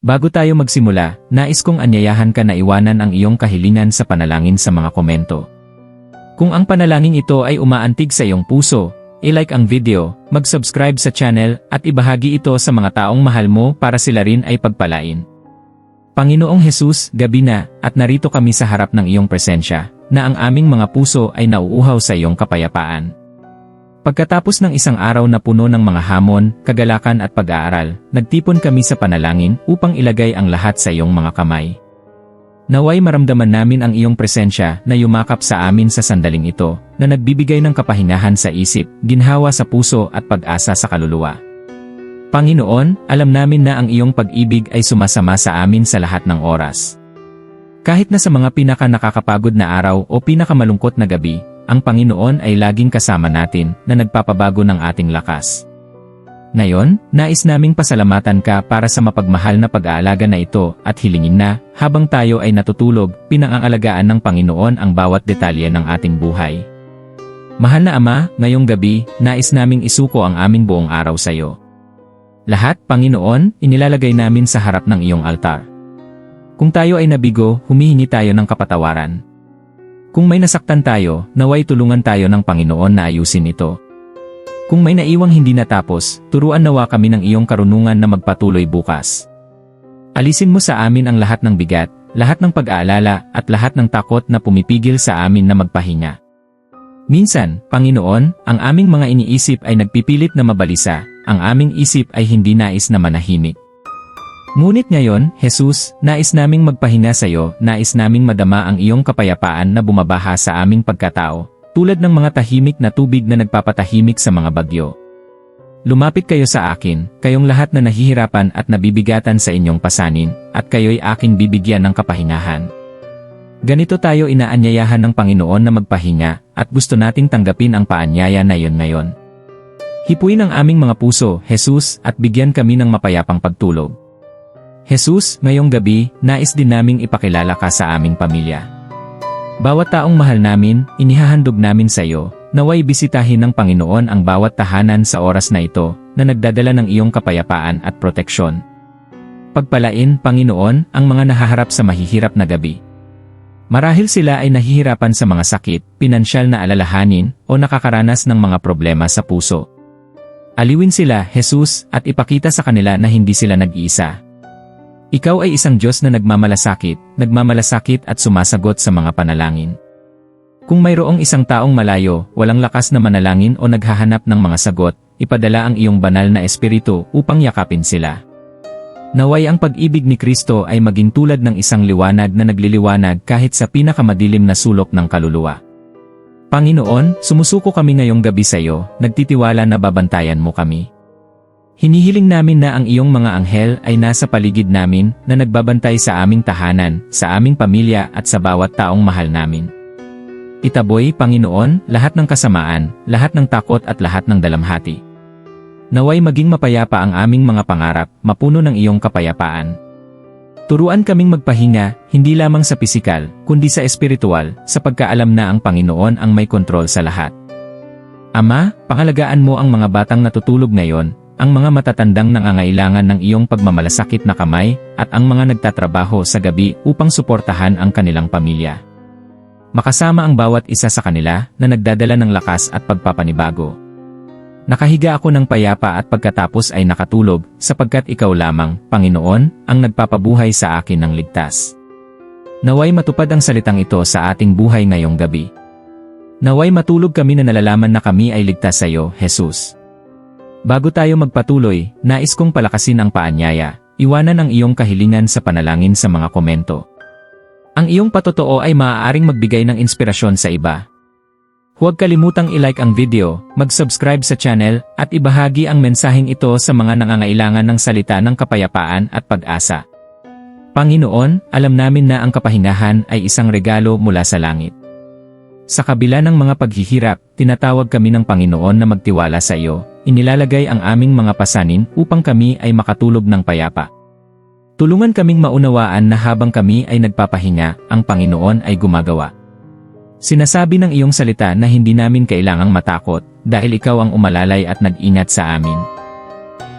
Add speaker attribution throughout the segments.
Speaker 1: Bago tayo magsimula, nais kong anyayahan ka na iwanan ang iyong kahilingan sa panalangin sa mga komento. Kung ang panalangin ito ay umaantig sa iyong puso, i-like ang video, mag-subscribe sa channel, at ibahagi ito sa mga taong mahal mo para sila rin ay pagpalain. Panginoong Jesus, gabi na, at narito kami sa harap ng iyong presensya, na ang aming mga puso ay nauuhaw sa iyong kapayapaan. Pagkatapos ng isang araw na puno ng mga hamon, kagalakan at pag-aaral, nagtipon kami sa panalangin upang ilagay ang lahat sa iyong mga kamay. Naway maramdaman namin ang iyong presensya na yumakap sa amin sa sandaling ito, na nagbibigay ng kapahingahan sa isip, ginhawa sa puso at pag-asa sa kaluluwa. Panginoon, alam namin na ang iyong pag-ibig ay sumasama sa amin sa lahat ng oras. Kahit na sa mga pinaka nakakapagod na araw o pinakamalungkot na gabi, ang Panginoon ay laging kasama natin na nagpapabago ng ating lakas. Ngayon, nais naming pasalamatan ka para sa mapagmahal na pag-aalaga na ito at hilingin na, habang tayo ay natutulog, pinangangalagaan ng Panginoon ang bawat detalye ng ating buhay. Mahal na Ama, ngayong gabi, nais naming isuko ang aming buong araw sa iyo. Lahat, Panginoon, inilalagay namin sa harap ng iyong altar. Kung tayo ay nabigo, humihingi tayo ng kapatawaran. Kung may nasaktan tayo, naway tulungan tayo ng Panginoon na ayusin ito. Kung may naiwang hindi natapos, turuan nawa kami ng iyong karunungan na magpatuloy bukas. Alisin mo sa amin ang lahat ng bigat, lahat ng pag-aalala, at lahat ng takot na pumipigil sa amin na magpahinga. Minsan, Panginoon, ang aming mga iniisip ay nagpipilit na mabalisa, ang aming isip ay hindi nais na manahimik. Ngunit ngayon, Jesus, nais naming magpahinga sa iyo, nais naming madama ang iyong kapayapaan na bumabaha sa aming pagkatao, tulad ng mga tahimik na tubig na nagpapatahimik sa mga bagyo. Lumapit kayo sa akin, kayong lahat na nahihirapan at nabibigatan sa inyong pasanin, at kayo'y aking bibigyan ng kapahingahan. Ganito tayo inaanyayahan ng Panginoon na magpahinga, at gusto nating tanggapin ang paanyaya na iyon ngayon. Hipuin ang aming mga puso, Jesus, at bigyan kami ng mapayapang pagtulog. Jesus, ngayong gabi, nais din naming ipakilala ka sa aming pamilya. Bawat taong mahal namin, inihahandog namin sa iyo, naway bisitahin ng Panginoon ang bawat tahanan sa oras na ito, na nagdadala ng iyong kapayapaan at proteksyon. Pagpalain, Panginoon, ang mga nahaharap sa mahihirap na gabi. Marahil sila ay nahihirapan sa mga sakit, pinansyal na alalahanin, o nakakaranas ng mga problema sa puso. Aliwin sila, Jesus, at ipakita sa kanila na hindi sila nag-iisa. Ikaw ay isang Diyos na nagmamalasakit, nagmamalasakit at sumasagot sa mga panalangin. Kung mayroong isang taong malayo, walang lakas na manalangin o naghahanap ng mga sagot, ipadala ang iyong banal na espiritu upang yakapin sila. Naway ang pag-ibig ni Kristo ay maging tulad ng isang liwanag na nagliliwanag kahit sa pinakamadilim na sulok ng kaluluwa. Panginoon, sumusuko kami ngayong gabi sa iyo, nagtitiwala na babantayan mo kami. Hinihiling namin na ang iyong mga anghel ay nasa paligid namin na nagbabantay sa aming tahanan, sa aming pamilya at sa bawat taong mahal namin. Itaboy, Panginoon, lahat ng kasamaan, lahat ng takot at lahat ng dalamhati. Naway maging mapayapa ang aming mga pangarap, mapuno ng iyong kapayapaan. Turuan kaming magpahinga, hindi lamang sa pisikal, kundi sa espiritual, sa pagkaalam na ang Panginoon ang may kontrol sa lahat. Ama, pangalagaan mo ang mga batang natutulog ngayon, ang mga matatandang nangangailangan ng iyong pagmamalasakit na kamay, at ang mga nagtatrabaho sa gabi upang suportahan ang kanilang pamilya. Makasama ang bawat isa sa kanila na nagdadala ng lakas at pagpapanibago. Nakahiga ako ng payapa at pagkatapos ay nakatulog, sapagkat ikaw lamang, Panginoon, ang nagpapabuhay sa akin ng ligtas. Naway matupad ang salitang ito sa ating buhay ngayong gabi. Naway matulog kami na nalalaman na kami ay ligtas sa iyo, Jesus. Bago tayo magpatuloy, nais kong palakasin ang paanyaya, iwanan ang iyong kahilingan sa panalangin sa mga komento. Ang iyong patotoo ay maaaring magbigay ng inspirasyon sa iba. Huwag kalimutang i-like ang video, mag-subscribe sa channel, at ibahagi ang mensaheng ito sa mga nangangailangan ng salita ng kapayapaan at pag-asa. Panginoon, alam namin na ang kapahingahan ay isang regalo mula sa langit. Sa kabila ng mga paghihirap, tinatawag kami ng Panginoon na magtiwala sa iyo, inilalagay ang aming mga pasanin upang kami ay makatulog ng payapa. Tulungan kaming maunawaan na habang kami ay nagpapahinga, ang Panginoon ay gumagawa. Sinasabi ng iyong salita na hindi namin kailangang matakot dahil ikaw ang umalalay at nag-ingat sa amin.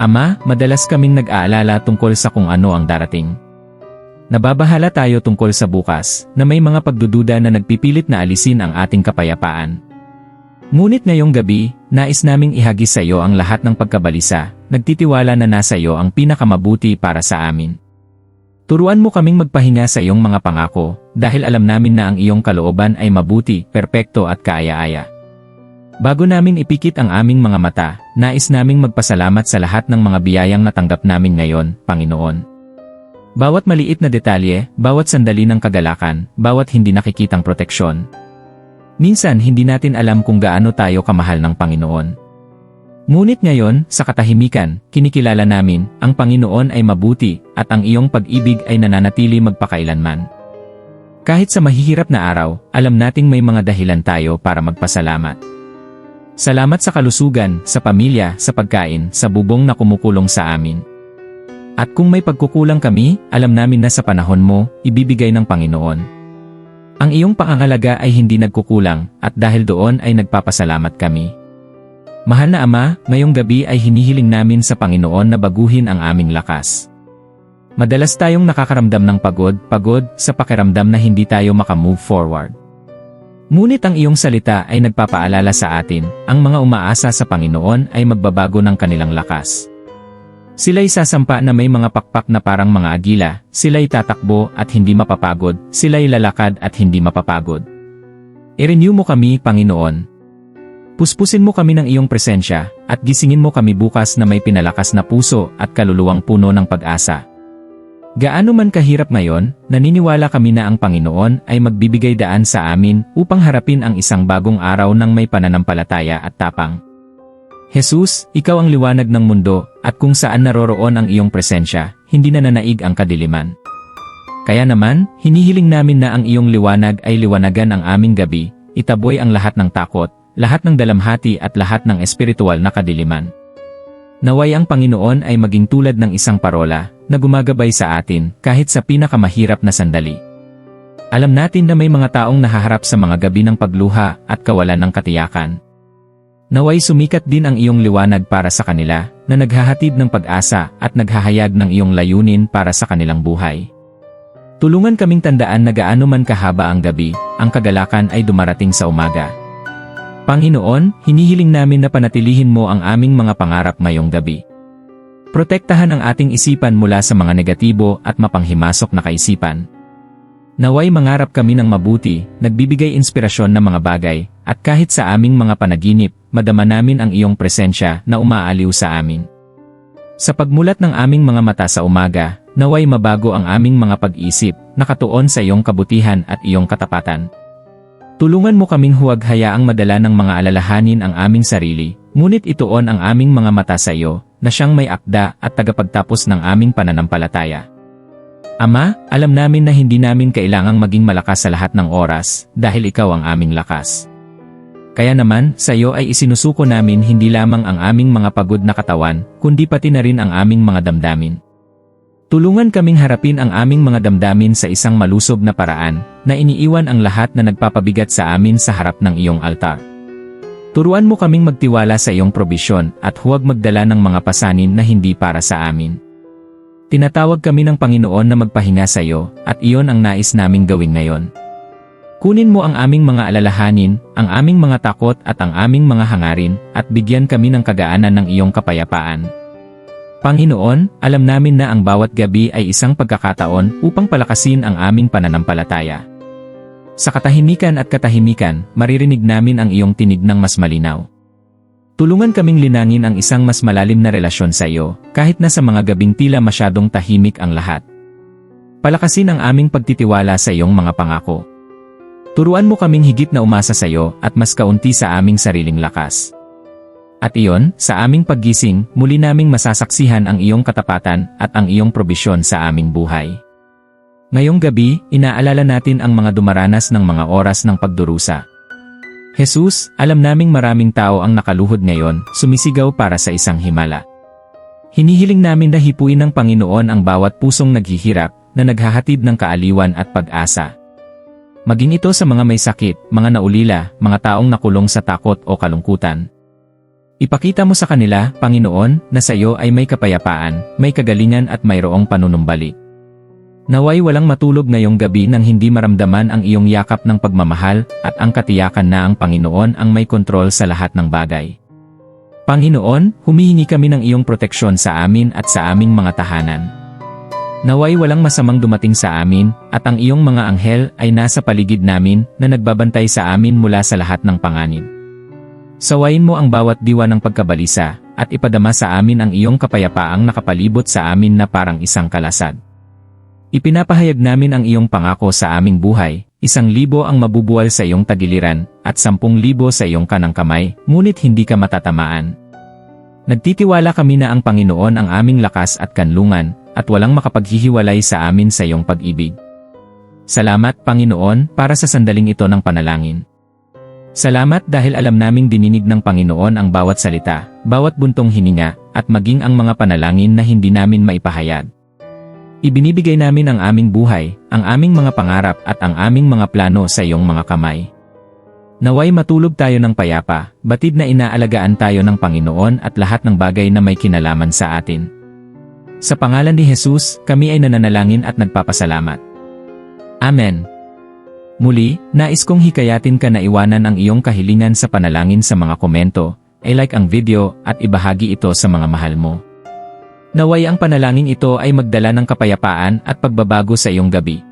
Speaker 1: Ama, madalas kaming nag-aalala tungkol sa kung ano ang darating. Nababahala tayo tungkol sa bukas, na may mga pagdududa na nagpipilit na alisin ang ating kapayapaan. Ngunit ngayong gabi, nais naming ihagis sa iyo ang lahat ng pagkabalisa, nagtitiwala na nasa iyo ang pinakamabuti para sa amin. Turuan mo kaming magpahinga sa iyong mga pangako, dahil alam namin na ang iyong kalooban ay mabuti, perpekto at kaaya-aya. Bago namin ipikit ang aming mga mata, nais naming magpasalamat sa lahat ng mga biyayang natanggap namin ngayon, Panginoon. Bawat maliit na detalye, bawat sandali ng kagalakan, bawat hindi nakikitang proteksyon. Minsan hindi natin alam kung gaano tayo kamahal ng Panginoon. Ngunit ngayon, sa katahimikan, kinikilala namin, ang Panginoon ay mabuti, at ang iyong pag-ibig ay nananatili magpakailanman. Kahit sa mahihirap na araw, alam nating may mga dahilan tayo para magpasalamat. Salamat sa kalusugan, sa pamilya, sa pagkain, sa bubong na kumukulong sa amin. At kung may pagkukulang kami, alam namin na sa panahon mo, ibibigay ng Panginoon. Ang iyong pangangalaga ay hindi nagkukulang, at dahil doon ay nagpapasalamat kami. Mahal na Ama, ngayong gabi ay hinihiling namin sa Panginoon na baguhin ang aming lakas. Madalas tayong nakakaramdam ng pagod, pagod sa pakiramdam na hindi tayo makamove forward. Ngunit ang iyong salita ay nagpapaalala sa atin, ang mga umaasa sa Panginoon ay magbabago ng kanilang lakas. Sila'y sasampa na may mga pakpak na parang mga agila, sila'y tatakbo at hindi mapapagod, sila'y lalakad at hindi mapapagod. I-renew mo kami, Panginoon. Puspusin mo kami ng iyong presensya, at gisingin mo kami bukas na may pinalakas na puso at kaluluwang puno ng pag-asa. Gaano man kahirap ngayon, naniniwala kami na ang Panginoon ay magbibigay daan sa amin upang harapin ang isang bagong araw ng may pananampalataya at tapang. Jesus, ikaw ang liwanag ng mundo, at kung saan naroroon ang iyong presensya, hindi na nanaig ang kadiliman. Kaya naman, hinihiling namin na ang iyong liwanag ay liwanagan ang aming gabi, itaboy ang lahat ng takot, lahat ng dalamhati at lahat ng espiritual na kadiliman. Naway ang Panginoon ay maging tulad ng isang parola na gumagabay sa atin kahit sa pinakamahirap na sandali. Alam natin na may mga taong nahaharap sa mga gabi ng pagluha at kawalan ng katiyakan. Naway sumikat din ang iyong liwanag para sa kanila na naghahatid ng pag-asa at naghahayag ng iyong layunin para sa kanilang buhay. Tulungan kaming tandaan na gaano man kahaba ang gabi, ang kagalakan ay dumarating sa umaga. Panginoon, hinihiling namin na panatilihin mo ang aming mga pangarap ngayong gabi. Protektahan ang ating isipan mula sa mga negatibo at mapanghimasok na kaisipan. Naway mangarap kami ng mabuti, nagbibigay inspirasyon ng mga bagay, at kahit sa aming mga panaginip, madama namin ang iyong presensya na umaaliw sa amin. Sa pagmulat ng aming mga mata sa umaga, naway mabago ang aming mga pag-isip, nakatuon sa iyong kabutihan at iyong katapatan. Tulungan mo kaming huwag hayaang madala ng mga alalahanin ang aming sarili, ngunit ituon ang aming mga mata sa iyo, na siyang may akda at tagapagtapos ng aming pananampalataya. Ama, alam namin na hindi namin kailangang maging malakas sa lahat ng oras, dahil ikaw ang aming lakas. Kaya naman, sa iyo ay isinusuko namin hindi lamang ang aming mga pagod na katawan, kundi pati na rin ang aming mga damdamin. Tulungan kaming harapin ang aming mga damdamin sa isang malusob na paraan, na iniiwan ang lahat na nagpapabigat sa amin sa harap ng iyong altar. Turuan mo kaming magtiwala sa iyong probisyon at huwag magdala ng mga pasanin na hindi para sa amin. Tinatawag kami ng Panginoon na magpahinga sa iyo, at iyon ang nais naming gawin ngayon. Kunin mo ang aming mga alalahanin, ang aming mga takot at ang aming mga hangarin, at bigyan kami ng kagaanan ng iyong kapayapaan. Panginoon, alam namin na ang bawat gabi ay isang pagkakataon upang palakasin ang aming pananampalataya. Sa katahimikan at katahimikan, maririnig namin ang iyong tinig ng mas malinaw. Tulungan kaming linangin ang isang mas malalim na relasyon sa iyo, kahit na sa mga gabing tila masyadong tahimik ang lahat. Palakasin ang aming pagtitiwala sa iyong mga pangako. Turuan mo kaming higit na umasa sa iyo at mas kaunti sa aming sariling lakas. At iyon, sa aming paggising, muli naming masasaksihan ang iyong katapatan at ang iyong probisyon sa aming buhay. Ngayong gabi, inaalala natin ang mga dumaranas ng mga oras ng pagdurusa. Jesus, alam naming maraming tao ang nakaluhod ngayon, sumisigaw para sa isang himala. Hinihiling namin na hipuin ng Panginoon ang bawat pusong naghihirap, na naghahatid ng kaaliwan at pag-asa. Maging ito sa mga may sakit, mga naulila, mga taong nakulong sa takot o kalungkutan. Ipakita mo sa kanila, Panginoon, na sa iyo ay may kapayapaan, may kagalingan at mayroong panunumbalik. Naway walang matulog ngayong gabi nang hindi maramdaman ang iyong yakap ng pagmamahal at ang katiyakan na ang Panginoon ang may kontrol sa lahat ng bagay. Panginoon, humihingi kami ng iyong proteksyon sa amin at sa aming mga tahanan. Naway walang masamang dumating sa amin, at ang iyong mga anghel ay nasa paligid namin na nagbabantay sa amin mula sa lahat ng panganib. Sawayin mo ang bawat diwa ng pagkabalisa, at ipadama sa amin ang iyong kapayapaang nakapalibot sa amin na parang isang kalasad. Ipinapahayag namin ang iyong pangako sa aming buhay, isang libo ang mabubuwal sa iyong tagiliran, at sampung libo sa iyong kanang kamay, ngunit hindi ka matatamaan. Nagtitiwala kami na ang Panginoon ang aming lakas at kanlungan, at walang makapaghihiwalay sa amin sa iyong pag-ibig. Salamat, Panginoon, para sa sandaling ito ng panalangin. Salamat dahil alam naming dininig ng Panginoon ang bawat salita, bawat buntong hininga, at maging ang mga panalangin na hindi namin maipahayag. Ibinibigay namin ang aming buhay, ang aming mga pangarap at ang aming mga plano sa iyong mga kamay. Naway matulog tayo ng payapa, batid na inaalagaan tayo ng Panginoon at lahat ng bagay na may kinalaman sa atin. Sa pangalan ni Jesus, kami ay nananalangin at nagpapasalamat. Amen. Muli, nais kong hikayatin ka na iwanan ang iyong kahilingan sa panalangin sa mga komento, i-like ang video at ibahagi ito sa mga mahal mo. Naway ang panalangin ito ay magdala ng kapayapaan at pagbabago sa iyong gabi.